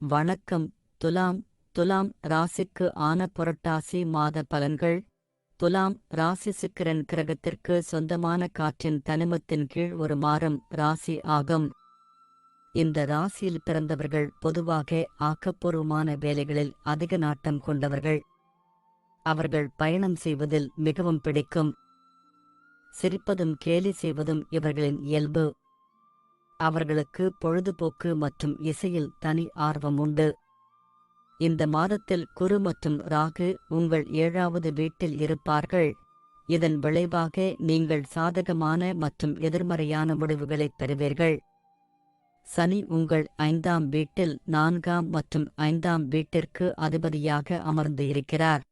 வணக்கம். துலாம் துலாம் ராசிக்கு ஆன புரட்டாசி மாத பலன்கள். துலாம் ராசி சுக்கிரன் கிரகத்திற்கு சொந்தமான காற்றின் தனிமத்தின் கீழ் ஒரு மாறம் ராசி ஆகும். இந்த ராசியில் பிறந்தவர்கள் பொதுவாக ஆக்கப்பூர்வமான வேலைகளில் அதிக நாட்டம் கொண்டவர்கள். அவர்கள் பயணம் செய்வதில் மிகவும் பிடிக்கும். சிரிப்பதும் கேலி செய்வதும் இவர்களின் இயல்பு. அவர்களுக்கு பொழுதுபோக்கு மற்றும் இசையில் தனி ஆர்வம் உண்டு. இந்த மாதத்தில் குரு மற்றும் ராகு உங்கள் ஏழாவது வீட்டில் இருப்பார்கள். இதன் விளைவாக நீங்கள் சாதகமான மற்றும் எதிர்மறையான முடிவுகளைப் பெறுவீர்கள். சனி உங்கள் ஐந்தாம் வீட்டில் நான்காம் மற்றும் ஐந்தாம் வீட்டிற்கு அதிபதியாக அமர்ந்து இருக்கிறார்.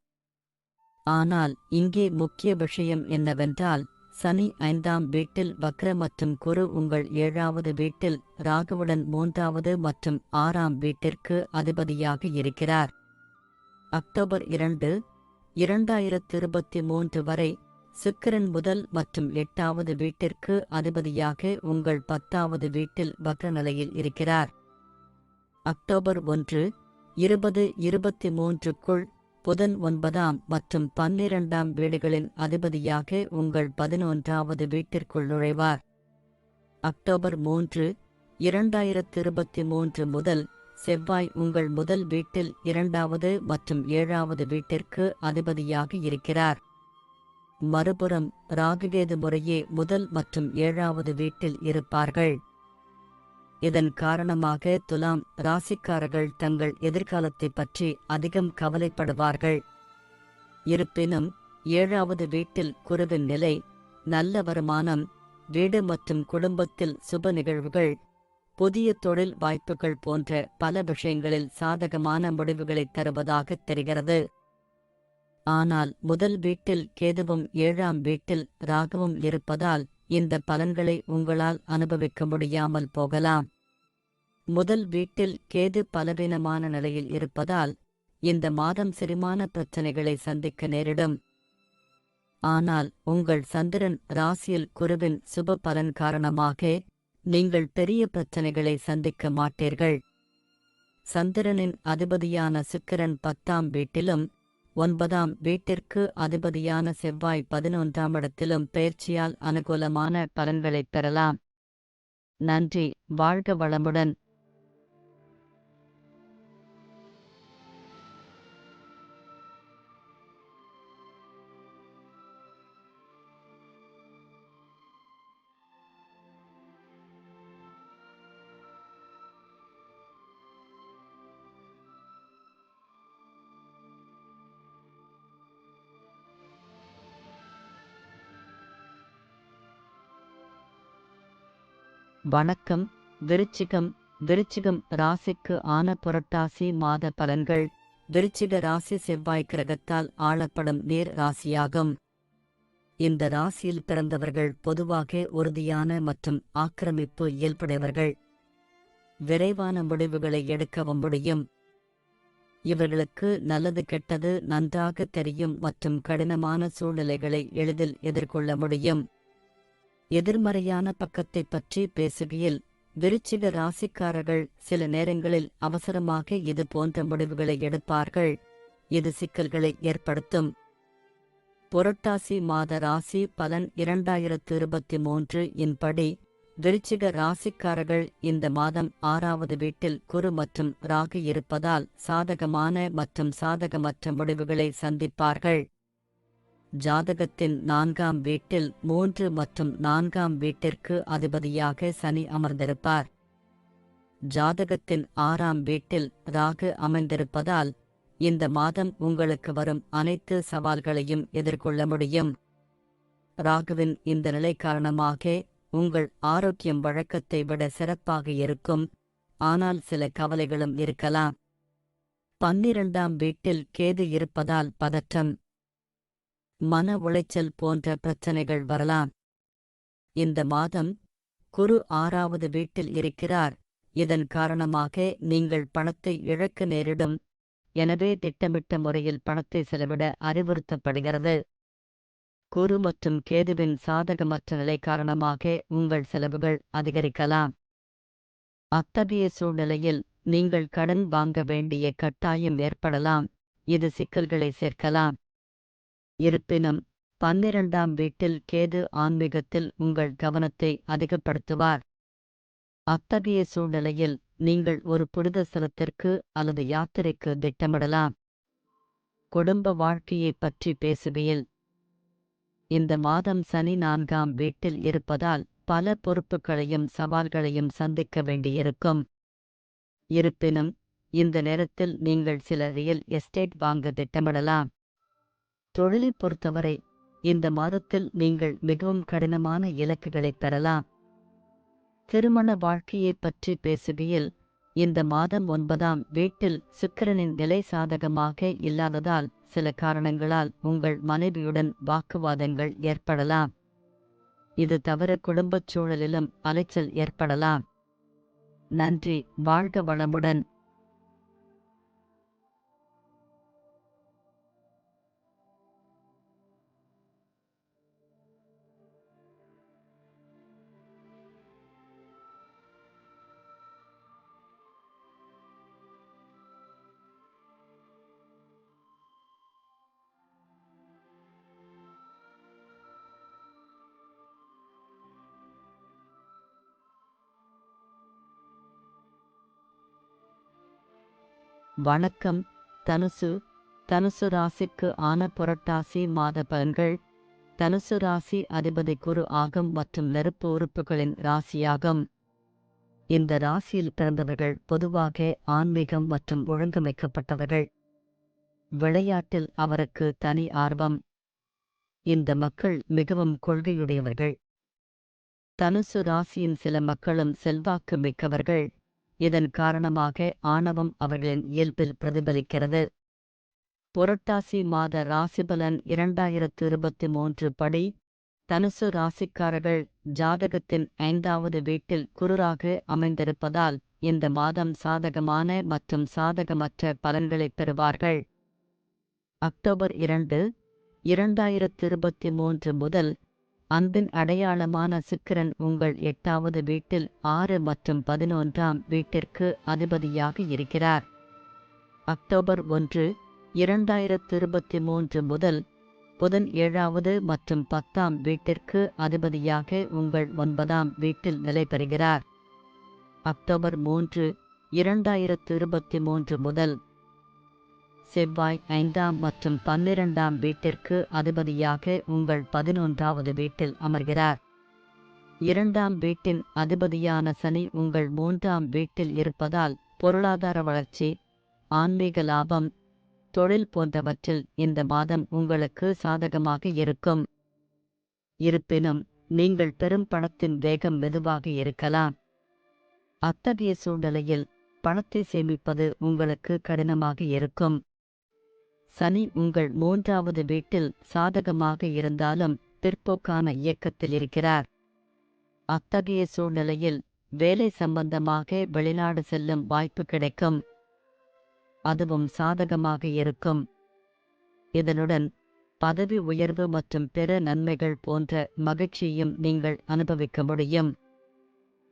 ஆனால் இங்கே முக்கிய விஷயம் என்னவென்றால் சனி ஐந்தாம் வீட்டில் வக்ர மற்றும் குரு உங்கள் ஏழாவது வீட்டில் ராகுவுடன் மூன்றாவது மற்றும் ஆறாம் வீட்டிற்கு அதிபதியாக இருக்கிறார். அக்டோபர் இரண்டு இரண்டாயிரத்து இருபத்தி மூன்று வரை சுக்கிரன் முதல் மற்றும் எட்டாவது வீட்டிற்கு அதிபதியாக உங்கள் பத்தாவது வீட்டில் வக்ர நிலையில் இருக்கிறார். அக்டோபர் ஒன்று இருபது இருபத்தி மூன்றுக்குள் புதன் ஒன்பதாம் மற்றும் பன்னிரண்டாம் வீடுகளின் அதிபதியாக உங்கள் பதினொன்றாவது வீட்டிற்குள் நுழைவார். அக்டோபர் மூன்று இரண்டாயிரத்து இருபத்தி மூன்று முதல் செவ்வாய் உங்கள் முதல் வீட்டில் இரண்டாவது மற்றும் ஏழாவது வீட்டிற்கு அதிபதியாக இருக்கிறார். மறுபுறம் ராகுகேது முறையே முதல் மற்றும் ஏழாவது வீட்டில் இருப்பார்கள். இதன் காரணமாக துலாம் ராசிக்காரர்கள் தங்கள் எதிர்காலத்தைப் பற்றி அதிகம் கவலைப்படுவார்கள். இருப்பினும் ஏழாவது வீட்டில் குருவின் நிலை நல்ல வருமானம் வீடு மற்றும் குடும்பத்தில் சுப நிகழ்வுகள் புதிய தொழில் வாய்ப்புகள் போன்ற பல விஷயங்களில் சாதகமான முடிவுகளைத் தருவதாகத் தெரிகிறது. ஆனால் முதல் வீட்டில் கேதுவும் ஏழாம் வீட்டில் ராகவும் இருப்பதால் இந்த பலன்களை உங்களால் அனுபவிக்க முடியாமல் போகலாம். முதல் வீட்டில் கேது பலவீனமான நிலையில் இருப்பதால் இந்த மாதம் செரிமான பிரச்சனைகளை சந்திக்க நேரிடும். ஆனால் உங்கள் சந்திரன் ராசியில் குருவின் சுப பலன் காரணமாக நீங்கள் பெரிய பிரச்சனைகளை சந்திக்க மாட்டீர்கள். சந்திரனின் அதிபதியான சுக்கிரன் பத்தாம் வீட்டிலும் ஒன்பதாம் வீட்டிற்கு அதிபதியான செவ்வாய் பதினொன்றாம் இடத்திலும் பயிற்சியால் அனுகூலமான பலன்களைப் பெறலாம். நன்றி. வாழ்க வளமுடன். வணக்கம் விருச்சிகம் விருச்சிகம் ராசிக்கு ஆன புரட்டாசி மாத பலன்கள். விருச்சிக ராசி செவ்வாய் கிரகத்தால் ஆளப்படும் நேர் ராசியாகும். இந்த ராசியில் பிறந்தவர்கள் பொதுவாக உறுதியான மற்றும் ஆக்கிரமிப்பு இயல்புடையவர்கள். விரைவான முடிவுகளை எடுக்கவும் முடியும். இவர்களுக்கு நல்லது கெட்டது நன்றாக தெரியும் மற்றும் கடினமான சூழ்நிலைகளை எளிதில் எதிர்கொள்ள முடியும். எதிர்மறையான பக்கத்தைப் பற்றி பேசுகையில் விருச்சிக ராசிக்காரர்கள் சில நேரங்களில் அவசரமாக இது போன்ற முடிவுகளை எடுப்பார்கள். இது சிக்கல்களை ஏற்படுத்தும். புரட்டாசி மாத ராசி பலன் இரண்டாயிரத்து இருபத்தி மூன்று இன்படி விருச்சிக ராசிக்காரர்கள் இந்த மாதம் ஆறாவது வீட்டில் குரு மற்றும் ராகு இருப்பதால் சாதகமான மற்றும் சாதகமற்ற முடிவுகளை சந்திப்பார்கள். ஜாதகத்தின் நான்காம் வீட்டில் மூன்று மற்றும் நான்காம் வீட்டிற்கு அதிபதியாக சனி அமர்ந்திருப்பார். ஜாதகத்தின் ஆறாம் வீட்டில் ராகு அமைந்திருப்பதால் இந்த மாதம் உங்களுக்கு வரும் அனைத்து சவால்களையும் எதிர்கொள்ள முடியும். ராகுவின் இந்த நிலை காரணமாக உங்கள் ஆரோக்கியம் வழக்கத்தை விட சிறப்பாக இருக்கும். ஆனால் சில கவலைகளும் இருக்கலாம். பன்னிரண்டாம் வீட்டில் கேது இருப்பதால் பதற்றம். மன உளைச்சல் போன்ற பிரச்சனைகள் வரலாம். இந்த மாதம் குரு ஆறாவது வீட்டில் இருக்கிறார். இதன் காரணமாக நீங்கள் பணத்தை இழக்க நேரிடும். எனவே திட்டமிட்ட முறையில் பணத்தை செலவிட அறிவுறுத்தப்படுகிறது. குரு மற்றும் கேதுவின் சாதகமற்ற நிலை காரணமாக உங்கள் செலவுகள் அதிகரிக்கலாம். அத்தகைய சூழ்நிலையில் நீங்கள் கடன் வாங்க வேண்டிய கட்டாயம் ஏற்படலாம். இது சிக்கல்களை சேர்க்கலாம். இருப்பினும் பன்னிரண்டாம் வீட்டில் கேது ஆன்மீகத்தில் உங்கள் கவனத்தை அதிகப்படுத்துவார். அத்தகைய சூழ்நிலையில் நீங்கள் ஒரு புனித ஸ்தலத்திற்கு அல்லது யாத்திரைக்கு திட்டமிடலாம். குடும்ப வாழ்க்கையைப் பற்றி பேசுகையில் இந்த மாதம் சனி நான்காம் வீட்டில் இருப்பதால் பல பொறுப்புகளையும் சவால்களையும் சந்திக்க வேண்டியிருக்கும். இருப்பினும் இந்த நேரத்தில் நீங்கள் சில ரியல் எஸ்டேட் வாங்க திட்டமிடலாம். தொழிலைப் பொறுத்தவரை இந்த மாதத்தில் நீங்கள் மிகவும் கடினமான இலக்குகளை பெறலாம். திருமண வாழ்க்கையைப் பற்றி பேசுகையில் இந்த மாதம் ஒன்பதாம் வீட்டில் சுக்கிரனின் நிலை சாதகமாக இல்லாததால் சில காரணங்களால் உங்கள் மனைவியுடன் வாக்குவாதங்கள் ஏற்படலாம். இது தவிர குடும்பச் சூழலிலும் அலைச்சல் ஏற்படலாம். நன்றி வாழ்க வளமுடன். வணக்கம். தனுசு. தனுசு ராசிக்கு ஆன புரட்டாசி மாத பலன்கள். தனுசு ராசி அதிபதி குரு ஆகும் மற்றும் நெருப்பு உறுப்புகளின் ராசியாகும். இந்த ராசியில் பிறந்தவர்கள் பொதுவாக ஆன்மீகம் மற்றும் ஒழுங்கமைக்கப்பட்டவர்கள். விளையாட்டில் அவருக்கு தனி ஆர்வம். இந்த மக்கள் மிகவும் கொள்கையுடையவர்கள். தனுசு ராசியின் சில மக்களும் செல்வாக்கு மிக்கவர்கள். இதன் காரணமாக ஆணவம் அவர்களின் இயல்பில் பிரதிபலிக்கிறது. புரட்டாசி மாத ராசிபலன் இரண்டாயிரத்து இருபத்தி மூன்று படி தனுசு ராசிக்காரர்கள் ஜாதகத்தின் ஐந்தாவது வீட்டில் குருராக அமைந்திருப்பதால் இந்த மாதம் சாதகமான மற்றும் சாதகமற்ற பலன்களைப் பெறுவார்கள். அக்டோபர் இரண்டு இரண்டாயிரத்து இருபத்தி மூன்று முதல் அன்பின் அடையாளமான சுக்கிரன் உங்கள் எட்டாவது வீட்டில் ஆறு மற்றும் பதினொன்றாம் வீட்டிற்கு அதிபதியாக இருக்கிறார். அக்டோபர் ஒன்று இரண்டாயிரத்து இருபத்தி மூன்று முதல் புதன் ஏழாவது மற்றும் பத்தாம் வீட்டிற்கு அதிபதியாக உங்கள் ஒன்பதாம் வீட்டில் நிலை பெறுகிறார். அக்டோபர் மூன்று இரண்டாயிரத்து இருபத்தி மூன்று முதல் செவ்வாய் ஐந்தாம் மற்றும் பன்னிரண்டாம் வீட்டிற்கு அதிபதியாக உங்கள் பதினொன்றாவது வீட்டில் அமர்கிறார். இரண்டாம் வீட்டின் அதிபதியான சனி உங்கள் மூன்றாம் வீட்டில் இருப்பதால் பொருளாதார வளர்ச்சி ஆன்மீக லாபம் தொழில் போன்றவற்றில் இந்த மாதம் உங்களுக்கு சாதகமாக இருக்கும். இருப்பினும் நீங்கள் பெரும் பணத்தின் வேகம் மெதுவாக இருக்கலாம். அத்தகைய சூழ்நிலையில் பணத்தை சேமிப்பது உங்களுக்கு கடினமாக இருக்கும். சனி உங்கள் மூன்றாவது வீட்டில் சாதகமாக இருந்தாலும் பிற்போக்கான இயக்கத்தில் இருக்கிறார். அத்தகைய சூழ்நிலையில் வேலை சம்பந்தமாக வெளிநாடு செல்லும் வாய்ப்பு கிடைக்கும். அதுவும் சாதகமாக இருக்கும். இதனுடன் பதவி உயர்வு மற்றும் பிற நன்மைகள் போன்ற மகிழ்ச்சியும் நீங்கள் அனுபவிக்க முடியும்.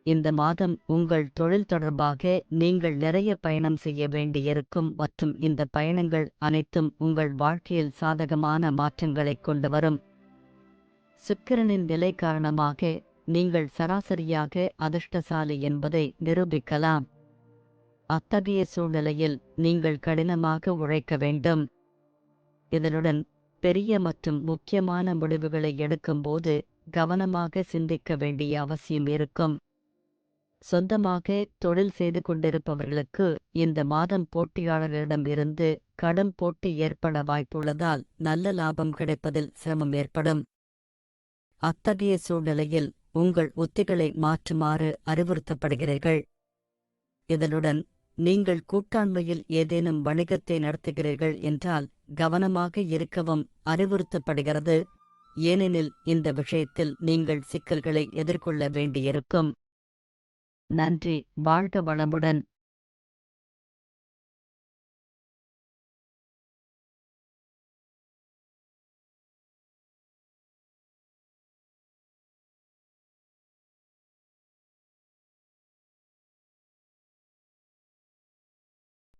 இந்த மாதம் உங்கள் தொழில் தொடர்பாக நீங்கள் நிறைய பயணம் செய்ய வேண்டியிருக்கும் மற்றும் இந்த பயணங்கள் அனைத்தும் உங்கள் வாழ்க்கையில் சாதகமான மாற்றங்களைக் கொண்டு வரும். சுக்கிரனின் நிலை காரணமாக நீங்கள் சராசரியாக அதிர்ஷ்டசாலி என்பதை நிரூபிக்கலாம். அத்தகைய சூழ்நிலையில் நீங்கள் கடினமாக உழைக்க வேண்டும். இதனுடன் பெரிய மற்றும் முக்கியமான முடிவுகளை எடுக்கும்போது கவனமாக சிந்திக்க வேண்டிய அவசியம் இருக்கும். சொந்தமாக தொழில் செய்து கொண்டிருப்பவர்களுக்கு இந்த மாதம் போட்டியாளர்களிடம் இருந்து கடன் போட்டி ஏற்பட வாய்ப்புள்ளதால் நல்ல லாபம் கிடைப்பதில் சிரமம் ஏற்படும். அத்தகைய சூழ்நிலையில் உங்கள் உத்திகளை மாற்றுமாறு அறிவுறுத்தப்படுகிறீர்கள். இதனுடன் நீங்கள் கூட்டாண்மையில் ஏதேனும் வணிகத்தை நடத்துகிறீர்கள் என்றால் கவனமாக இருக்கவும் அறிவுறுத்தப்படுகிறது. ஏனெனில் இந்த விஷயத்தில் நீங்கள் சிக்கல்களை எதிர்கொள்ள வேண்டியிருக்கும். நன்றி வாழ்க வளமுடன்